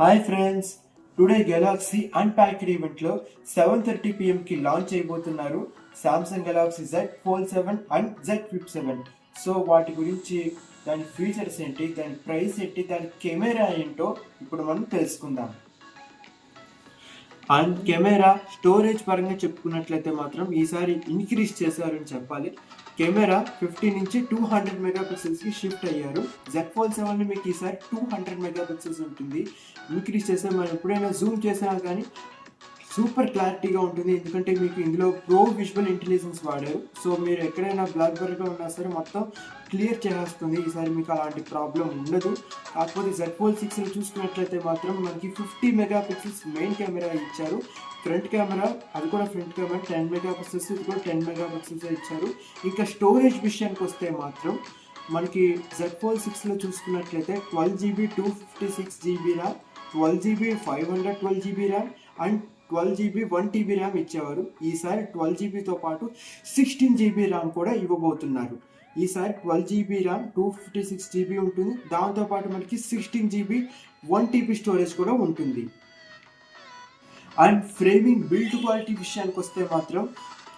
Hi friends. Today Galaxy unpacked ఈవెంట్లో seven thirty పిఎంకి launch అయిపోతున్నారు Samsung Galaxy Z four seven and Z flip seven so వాటి గురించి దాని ఫీచర్స్ ఏంటి దాని ప్రైస్ ఏంటి దాని కెమెరా ఏంటో ఇప్పుడు మనం తెలుసుకుందాం. అండ్ కెమెరా స్టోరేజ్ పరంగా చెప్పుకున్నట్లయితే మాత్రం ఈసారి ఇంక్రీజ్ చేశారని చెప్పాలి. కెమెరా ఫిఫ్టీ నుంచి టూ హండ్రెడ్ మెగా పిక్సెల్స్కి షిఫ్ట్ అయ్యారు. జెడ్ ఫోల్ సెవెన్ మీకు ఈసారి టూ హండ్రెడ్ మెగా పిక్సెల్స్ ఉంటుంది. ఇంక్రీజ్ చేస్తే మనం ఎప్పుడైనా జూమ్ చేసినా కానీ సూపర్ క్లారిటీగా ఉంటుంది. ఎందుకంటే మీకు ఇందులో ప్రో విజువల్ ఇంటెలిజెన్స్ వాడారు సో మీరు ఎక్కడైనా బ్లాక్ బర్గా ఉన్నా సరే మొత్తం క్లియర్ చేస్తుంది ఈసారి మీకు అలాంటి ప్రాబ్లం ఉండదు. కాకపోతే జెడ్ ఫోల్ సిక్స్ని చూసుకున్నట్లయితే మాత్రం మనకి fifty mega pixels main camera ఇచ్చారు. ఫ్రంట్ కెమెరా అది కూడా front camera. Ten mega pixels ఇది కూడా టెన్ మెగా పిక్సెల్స్ ఇచ్చారు. ఇంకా స్టోరేజ్ విషయానికి వస్తే మాత్రం మనకి జెడ్ ఫోల్ సిక్స్లో చూసుకున్నట్లయితే twelve GB two fifty six GB RAM twelve GB five hundred twelve GB RAM and twelve GB one TB RAM ఇచ్చేవారు. ఈసారి ట్వెల్వ్ జీబీతో పాటు సిక్స్టీన్ జీబీ ర్యామ్ కూడా ఇవ్వబోతున్నారు. ఈసారి twelve GB RAM two fifty six GB ఉంటుంది. దాంతోపాటు మనకి sixteen GB one TB storage కూడా ఉంటుంది. అండ్ ఫ్రేమింగ్ బిల్డ్ క్వాలిటీ విషయానికి వస్తే మాత్రం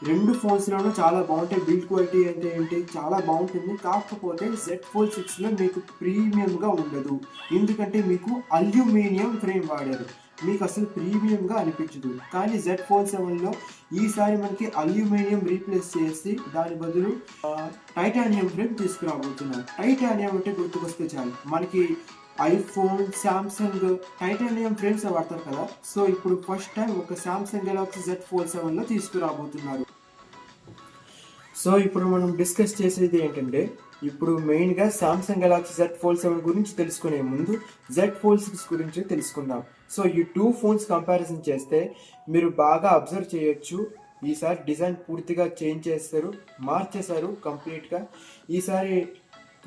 రెండు ఫోన్స్లోనూ చాలా బాగుంటాయి. బిల్డ్ క్వాలిటీ అంటే ఏంటి? చాలా బాగుంటుంది. కాకపోతే జెడ్ ఫోర్ సిక్స్లో మీకు ప్రీమియంగా ఉండదు. ఎందుకంటే మీకు అల్యూమినియం ఫ్రేమ్ వాడారు. మీకు అసలు ప్రీమియంగా అనిపించదు. కానీ జెడ్ ఫోల్ సెవెన్లో ఈసారి మనకి అల్యూమినియం రీప్లేస్ చేసి దాని బదులు టైటానియం ఫ్రేమ్ తీసుకురాబోతున్నారు. టైటానియం అంటే గుర్తుకొస్తే చాలు. మనకి ఐఫోన్ శాంసంగ్ టైటానియం ఫ్రేమ్స్ వాడతారు కదా. సో ఇప్పుడు ఫస్ట్ టైం ఒక శాంసంగ్ గెలాక్సీ జెడ్ ఫోర్ సెవెన్లో తీసుకురాబోతున్నారు. సో ఇప్పుడు మనం డిస్కస్ చేసేది ఏంటంటే ఇప్పుడు మెయిన్గా Samsung Galaxy Z fold seven గురించి తెలుసుకునే ముందు జెడ్ ఫోల్ సిక్స్ గురించి తెలుసుకుందాం. సో ఈ టూ ఫోన్స్ కంపారిజన్ చేస్తే మీరు బాగా అబ్జర్వ్ చేయొచ్చు. ఈసారి డిజైన్ పూర్తిగా చేంజ్ చేస్తారు మార్చేశారు కంప్లీట్గా ఈసారి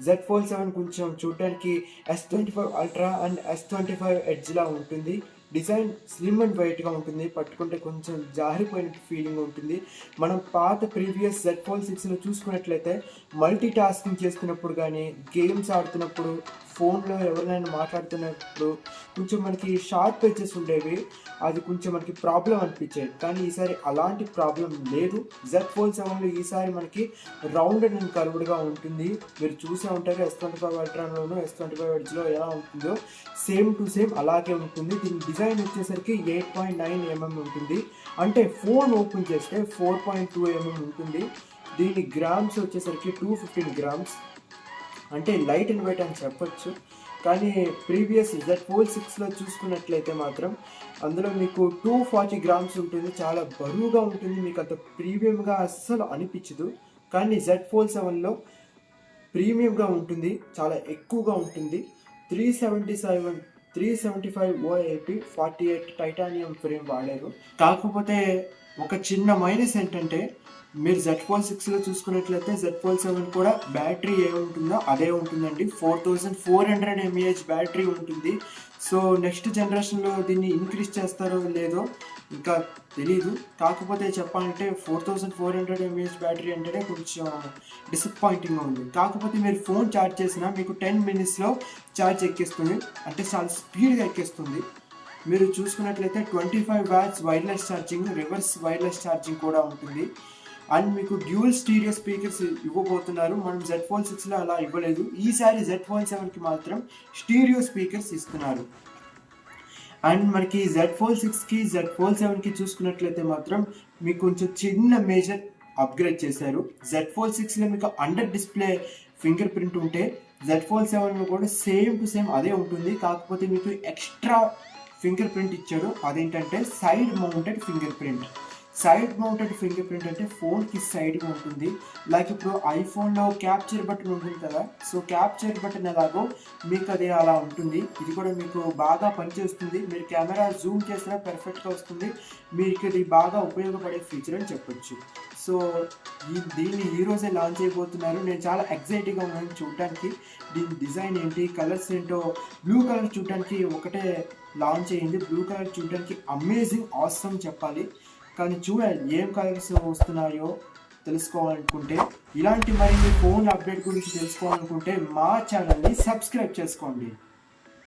జెడ్ ఫోల్ సెవెన్ కొంచెం చూడడానికి S twenty five ultra and S twenty five ఎడ్జ్లా ఉంటుంది. డిజైన్ స్లిమ్ అండ్ వైట్గా ఉంటుంది. పట్టుకుంటే కొంచెం జారిపోయిన ఫీలింగ్ ఉంటుంది. మనం పాత ప్రీవియస్ జెడ్ ఫోన్ సిక్స్లో చూసుకున్నట్లయితే మల్టీ టాస్కింగ్ చేస్తున్నప్పుడు కానీ గేమ్స్ ఆడుతున్నప్పుడు ఫోన్లో ఎవరినైనా మాట్లాడుతున్నప్పుడు కొంచెం మనకి షార్ప్ పేజెస్ ఉండేవి. అది కొంచెం మనకి ప్రాబ్లం అనిపించేది. కానీ ఈసారి అలాంటి ప్రాబ్లం లేదు. జెడ్ ఫోన్ సెవెన్లో ఈసారి మనకి రౌండెడ్ అండ్ కర్వ్డ్గా ఉంటుంది. మీరు చూసే ఉంటారు ఎస్ ట్వంటీ ఫైవ్ అల్ట్రాలోను ఎస్ ట్వంటీ ఫైవ్ ఎడ్జ్లో ఎలా ఉంటుందో సేమ్ టు సేమ్ అలాగే ఉంటుంది. దీని డిజైన్ వచ్చేసరికి ఎయిట్ పాయింట్ నైన్ ఎంఎం ఉంటుంది. అంటే ఫోన్ ఓపెన్ చేస్తే ఫోర్ పాయింట్ టూ ఎంఎం ఉంటుంది. దీని గ్రామ్స్ వచ్చేసరికి టూ ఫిఫ్టీన్ గ్రామ్స్. అంటే లైట్ అండ్ వెయిట్ అని చెప్పొచ్చు. కానీ ప్రీవియస్ జెడ్ ఫోర్ సిక్స్లో చూసుకున్నట్లయితే మాత్రం అందులో మీకు టూ ఫార్టీ గ్రామ్స్ ఉంటుంది. చాలా బరువుగా ఉంటుంది. మీకు అంత ప్రీమియంగా అస్సలు అనిపించదు. కానీ జెడ్ ఫోర్ సెవెన్లో ప్రీమియంగా ఉంటుంది. చాలా ఎక్కువగా ఉంటుంది. Three seventy seven three seventy five OAP forty eight titanium frame వాడారు. కాకపోతే ఒక చిన్న మైనస్ ఏంటంటే మీరు జెడ్ ఫోల్ సిక్స్లో చూసుకున్నట్లయితే జెడ్ ఫోల్ సెవెన్ కూడా బ్యాటరీ ఏముంటుందో అదే ఉంటుందండి. Four thousand four hundred mAh battery ఉంటుంది. సో నెక్స్ట్ జనరేషన్లో దీన్ని ఇంక్రీజ్ చేస్తారో లేదో ఇంకా తెలీదు. కాకపోతే చెప్పాలంటే four thousand four hundred mAh battery అంటేనే కొంచెం డిసప్పాయింటింగ్గా ఉంది. కాకపోతే మీరు ఫోన్ ఛార్జ్ చేసినా మీకు టెన్ మినిట్స్లో ఛార్జ్ ఎక్కేస్తుంది. అంటే చాలా స్పీడ్గా ఎక్కేస్తుంది. మీరు చూసుకున్నట్లయితే twenty five watts wireless charging reverse wireless charging కూడా ఉంటుంది. అండ్ మీకు డ్యూల్ స్టీరియో స్పీకర్స్ ఇవ్వబోతున్నారు. మనం జెడ్ ఫోన్ సిక్స్లో అలా ఇవ్వలేదు. ఈసారి జెడ్ ఫోన్ సెవెన్కి మాత్రం స్టీరియో స్పీకర్స్ ఇస్తున్నారు. అండ్ మనకి జెడ్ ఫోల్ సిక్స్కి జెడ్ ఫోల్ సెవెన్కి చూసుకున్నట్లయితే మాత్రం మీకు కొంచెం చిన్న మేజర్ అప్గ్రేడ్ చేశారు. జెడ్ ఫోల్ సిక్స్లో మీకు అండర్ డిస్ప్లే ఫింగర్ ప్రింట్ ఉంటే జెడ్ ఫోల్ సెవెన్లో కూడా సేమ్ టు సేమ్ అదే ఉంటుంది. కాకపోతే మీకు ఎక్స్ట్రా ఫింగర్ ప్రింట్ ఇచ్చారు. అదేంటంటే side mounted fingerprint side mounted fingerprint అంటే ఫోన్కి సైడ్గా ఉంటుంది. లైక్ ఇప్పుడు ఐఫోన్లో క్యాప్చర్ బటన్ ఉంటుంది కదా సో క్యాప్చర్ బటన్ ఎలాగో మీకు అది అలా ఉంటుంది. ఇది కూడా మీకు బాగా పనిచేస్తుంది. మీరు కెమెరా జూమ్ చేసినా పర్ఫెక్ట్గా వస్తుంది. మీకు ఇది బాగా ఉపయోగపడే ఫీచర్ అని చెప్పొచ్చు. సో ఈ దీన్ని ఈ రోజే లాంచ్ అయిపోతున్నారు. నేను చాలా ఎక్సైటింగ్గా ఉన్నాను చూడటానికి. దీని డిజైన్ ఏంటి కలర్స్ ఏంటో బ్లూ కలర్ చూడటానికి ఒకటే లాంచ్ అయ్యింది బ్లూ కలర్ చూడటానికి అమేజింగ్ ఆసమ్ చెప్పాలి. కానీ చూడండి ఏం కలర్స్ వస్తున్నాయో తెలుసుకోవాలనుకుంటే ఇలాంటి మరిన్ని ఫోన్ అప్డేట్ గురించి తెలుసుకోవాలనుకుంటే మా ఛానల్ని సబ్స్క్రైబ్ చేసుకోండి.